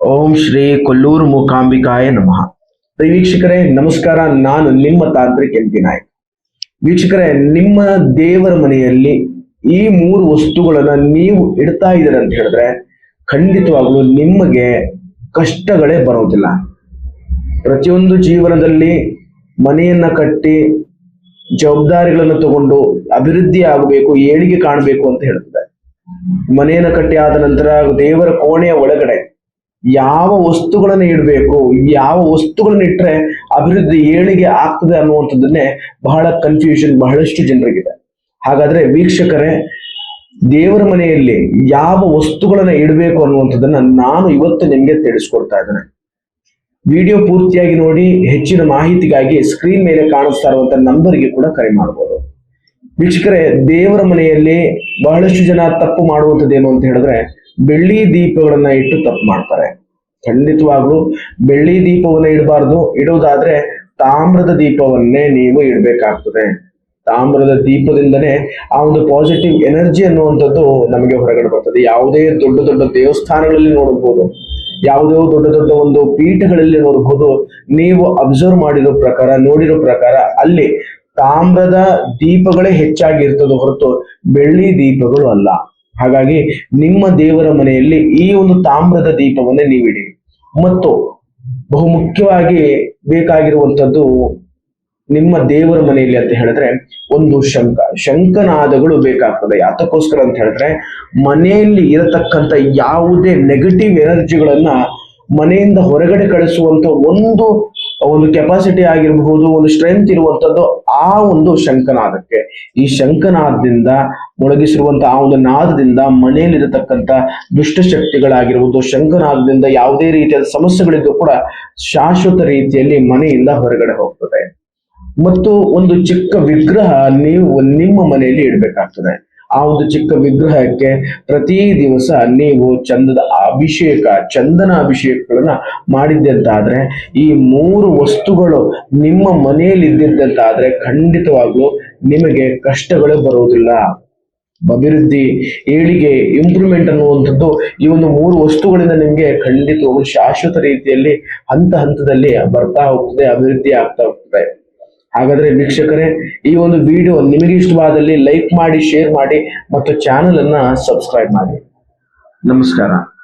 ಓಂ ಶ್ರೀ ಕೊಲ್ಲೂರು ಮೂಕಾಂಬಿಕಾಯ ನಮಃ. ವೀಕ್ಷಕರೇ, ನಮಸ್ಕಾರ. ನಾನು ನಿಮ್ಮ ತಾಂತ್ರಿಕ ಎಂ ಪಿ ನಾಯಕ್. ವೀಕ್ಷಕರೇ, ನಿಮ್ಮ ದೇವರ ಮನೆಯಲ್ಲಿ ಈ ಮೂರು ವಸ್ತುಗಳನ್ನ ನೀವು ಇಡ್ತಾ ಇದ್ದೀರ ಅಂತ ಹೇಳಿದ್ರೆ, ಖಂಡಿತವಾಗ್ಲೂ ನಿಮಗೆ ಕಷ್ಟಗಳೇ ಬರೋದಿಲ್ಲ. ಪ್ರತಿಯೊಂದು ಜೀವನದಲ್ಲಿ ಮನೆಯನ್ನ ಕಟ್ಟಿ, ಜವಾಬ್ದಾರಿಗಳನ್ನು ತಗೊಂಡು ಅಭಿವೃದ್ಧಿ ಆಗಬೇಕು, ಏಳಿಗೆ ಕಾಣಬೇಕು ಅಂತ ಹೇಳ್ತದೆ ಮನೆಯನ್ನ ಕಟ್ಟಿ ಆದ ನಂತರ ದೇವರ ಕೋಣೆಯ ಒಳಗಡೆ ಯಾವ ವಸ್ತುಗಳನ್ನ ಇಡಬೇಕು, ಯಾವ ವಸ್ತುಗಳನ್ನ ಇಟ್ರೆ ಅಭಿವೃದ್ಧಿ ಏಳಿಗೆ ಆಗ್ತದೆ ಅನ್ನುವಂಥದ್ದನ್ನೇ ಬಹಳ ಕನ್ಫ್ಯೂಷನ್ ಬಹಳಷ್ಟು ಜನರಿಗಿದೆ. ಹಾಗಾದ್ರೆ ವೀಕ್ಷಕರೇ, ದೇವರ ಮನೆಯಲ್ಲಿ ಯಾವ ವಸ್ತುಗಳನ್ನ ಇಡಬೇಕು ಅನ್ನುವಂಥದ್ದನ್ನ ನಾನು ಇವತ್ತು ನಿಮ್ಗೆ ತಿಳಿಸ್ಕೊಡ್ತಾ ಇದ್ದೇನೆ. ವಿಡಿಯೋ ಪೂರ್ತಿಯಾಗಿ ನೋಡಿ, ಹೆಚ್ಚಿನ ಮಾಹಿತಿಗಾಗಿ ಸ್ಕ್ರೀನ್ ಮೇಲೆ ಕಾಣಿಸ್ತಾ ಇರುವಂತ ನಂಬರ್ಗೆ ಕೂಡ ಕರೆ ಮಾಡಬಹುದು ವೀಕ್ಷಕರೇ, ದೇವರ ಮನೆಯಲ್ಲಿ ಬಹಳಷ್ಟು ಜನ ತಪ್ಪು ಮಾಡುವಂಥದ್ದೇನು ಅಂತ ಹೇಳಿದ್ರೆ ಬೆಳ್ಳಿ ದೀಪಗಳನ್ನ ಇಟ್ಟು ತಪ್ಪು ಮಾಡ್ತಾರೆ. ಖಂಡಿತವಾಗ್ಲೂ ಬೆಳ್ಳಿ ದೀಪವನ್ನ ಇಡಬಾರ್ದು. ಇಡೋದಾದ್ರೆ ತಾಮ್ರದ ದೀಪವನ್ನೇ ನೀವು ಇಡಬೇಕಾಗ್ತದೆ. ತಾಮ್ರದ ದೀಪದಿಂದನೇ ಆ ಒಂದು ಪಾಸಿಟಿವ್ ಎನರ್ಜಿ ಅನ್ನುವಂಥದ್ದು ನಮಗೆ ಹೊರಗಡೆ ಬರ್ತದೆ. ಯಾವುದೇ ದೊಡ್ಡ ದೊಡ್ಡ ದೇವಸ್ಥಾನಗಳಲ್ಲಿ ನೋಡಬಹುದು, ಯಾವುದೇ ದೊಡ್ಡ ದೊಡ್ಡ ಒಂದು ಪೀಠಗಳಲ್ಲಿ ನೋಡಬಹುದು. ನೀವು ಅಬ್ಸರ್ವ್ ಮಾಡಿರೋ ಪ್ರಕಾರ, ನೋಡಿರೋ ಪ್ರಕಾರ ಅಲ್ಲಿ ತಾಮ್ರದ ದೀಪಗಳೇ ಹೆಚ್ಚಾಗಿ ಇರ್ತದೆ ಹೊರತು ಬೆಳ್ಳಿ ದೀಪಗಳು ಅಲ್ಲ. ಹಾಗಾಗಿ ನಿಮ್ಮ ದೇವರ ಮನೆಯಲ್ಲಿ ಈ ಒಂದು ತಾಮ್ರದ ದೀಪವನ್ನೇ ನೀವಿಡಿ. ಮತ್ತು ಬಹುಮುಖ್ಯವಾಗಿ ಬೇಕಾಗಿರುವಂಥದ್ದು ನಿಮ್ಮ ದೇವರ ಮನೆಯಲ್ಲಿ ಅಂತ ಹೇಳಿದ್ರೆ ಒಂದು ಶಂಖ. ಶಂಕನಾದಗಳು ಬೇಕಾಗ್ತದೆ. ಯಾತಕ್ಕೋಸ್ಕರ ಅಂತ ಹೇಳಿದ್ರೆ ಮನೆಯಲ್ಲಿ ಇರತಕ್ಕಂಥ ಯಾವುದೇ ನೆಗೆಟಿವ್ ಎನರ್ಜಿಗಳನ್ನ ಮನೆಯಿಂದ ಹೊರಗಡೆ ಕಳಿಸುವಂತ ಒಂದು ಒಂದು ಕೆಪಾಸಿಟಿ ಆಗಿರಬಹುದು, ಒಂದು ಸ್ಟ್ರೆಂತ್ ಇರುವಂತದ್ದು ಆ ಒಂದು ಶಂಕನಾದಕ್ಕೆ ಈ ಶಂಖನಾದದಿಂದ ಮೊಳಗಿಸಿರುವಂತ ಆ ಒಂದು ನಾದದಿಂದ ಮನೆಯಲ್ಲಿರತಕ್ಕಂಥ ದುಷ್ಟಶಕ್ತಿಗಳಾಗಿರುವುದು ಶಂಖನಾದದಿಂದ ಯಾವುದೇ ರೀತಿಯಾದ ಸಮಸ್ಯೆಗಳಿದ್ದು ಕೂಡ ಶಾಶ್ವತ ರೀತಿಯಲ್ಲಿ ಮನೆಯಿಂದ ಹೊರಗಡೆ ಹೋಗ್ತದೆ. ಮತ್ತು ಒಂದು ಚಿಕ್ಕ ವಿಗ್ರಹ ನೀವು ನಿಮ್ಮ ಮನೆಯಲ್ಲಿ ಇಡಬೇಕಾಗ್ತದೆ. ಆ ಒಂದು ಚಿಕ್ಕ ವಿಗ್ರಹಕ್ಕೆ ಪ್ರತಿ ದಿವಸ ನೀವು ಚಂದದ ಅಭಿಷೇಕ, ಚಂದನ ಅಭಿಷೇಕಗಳನ್ನ ಮಾಡಿದ್ದಂತಾದ್ರೆ, ಈ ಮೂರು ವಸ್ತುಗಳು ನಿಮ್ಮ ಮನೆಯಲ್ಲಿ ಇದ್ದಿದ್ದಂತಾದ್ರೆ ಖಂಡಿತವಾಗ್ಲೂ ನಿಮಗೆ ಕಷ್ಟಗಳು ಬರುವುದಿಲ್ಲ. ಅಭಿವೃದ್ಧಿ, ಏಳಿಗೆ ಇಂಪ್ರೂವ್ಮೆಂಟ್ ಅನ್ನುವಂಥದ್ದು ಈ ಒಂದು ಮೂರು ವಸ್ತುಗಳಿಂದ ನಿಮಗೆ ಖಂಡಿತ ಶಾಶ್ವತ ರೀತಿಯಲ್ಲಿ ಹಂತ ಹಂತದಲ್ಲಿ ಬರ್ತಾ ಹೋಗ್ತದೆ, ಅಭಿವೃದ್ಧಿ ಆಗ್ತಾ ಹೋಗ್ತದೆ. ಹಾಗಾದ್ರೆ ವೀಕ್ಷಕರೇ, ಈ ಒಂದು ವಿಡಿಯೋ ನಿಮಗೆ ಇಷ್ಟವಾದಲ್ಲಿ ಲೈಕ್ ಮಾಡಿ ಶೇರ್ ಮಾಡಿ ಮತ್ತು ಚಾನೆಲ್ ಅನ್ನ ಸಬ್ಸ್ಕ್ರೈಬ್ ಮಾಡಿ. ನಮಸ್ಕಾರ.